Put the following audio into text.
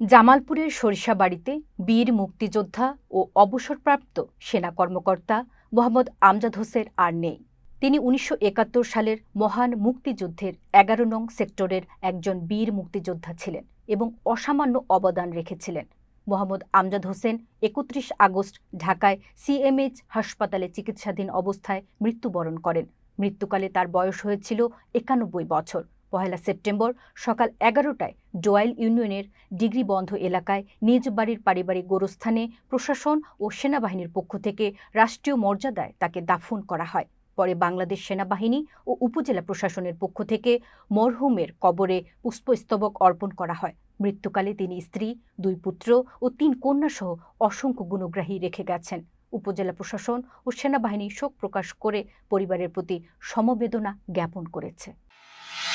জামালপুরের সরিষাবাড়িতে বীর মুক্তিযোদ্ধা ও অবসরপ্রাপ্ত সেনা কর্মকর্তা মোহাম্মদ আমজাদ হোসেন আর নেই। তিনি উনিশশো একাত্তর সালের মহান মুক্তিযুদ্ধের এগারো নং সেক্টরের একজন বীর মুক্তিযোদ্ধা ছিলেন এবং অসামান্য অবদান রেখেছিলেন। মোহাম্মদ আমজাদ হোসেন একত্রিশ আগস্ট ঢাকায় সিএমএইচ হাসপাতালে চিকিৎসাধীন অবস্থায় মৃত্যুবরণ করেন। মৃত্যুকালে তার বয়স হয়েছিল একানব্বই বছর। পহেলা সেপ্টেম্বর সকাল এগারোটায় ডোয়াইল ইউনিয়নের ডিগ্রি বন্ধ এলাকায় নিজ বাড়ির পারিবারিক গোরস্থানে প্রশাসন ও সেনাবাহিনীর পক্ষ থেকে রাষ্ট্রীয় মর্যাদায় তাকে দাফন করা হয়। পরে বাংলাদেশ সেনাবাহিনী ও উপজেলা প্রশাসনের পক্ষ থেকে মরহুমের কবরে পুষ্পস্তবক অর্পণ করা হয়। মৃত্যুকালে তিনি স্ত্রী, দুই পুত্র ও তিন কন্যাসহ অসংখ্য গুণগ্রাহী রেখে গেছেন। উপজেলা প্রশাসন ও সেনাবাহিনী শোক প্রকাশ করে পরিবারের প্রতি সমবেদনা জ্ঞাপন করেছে।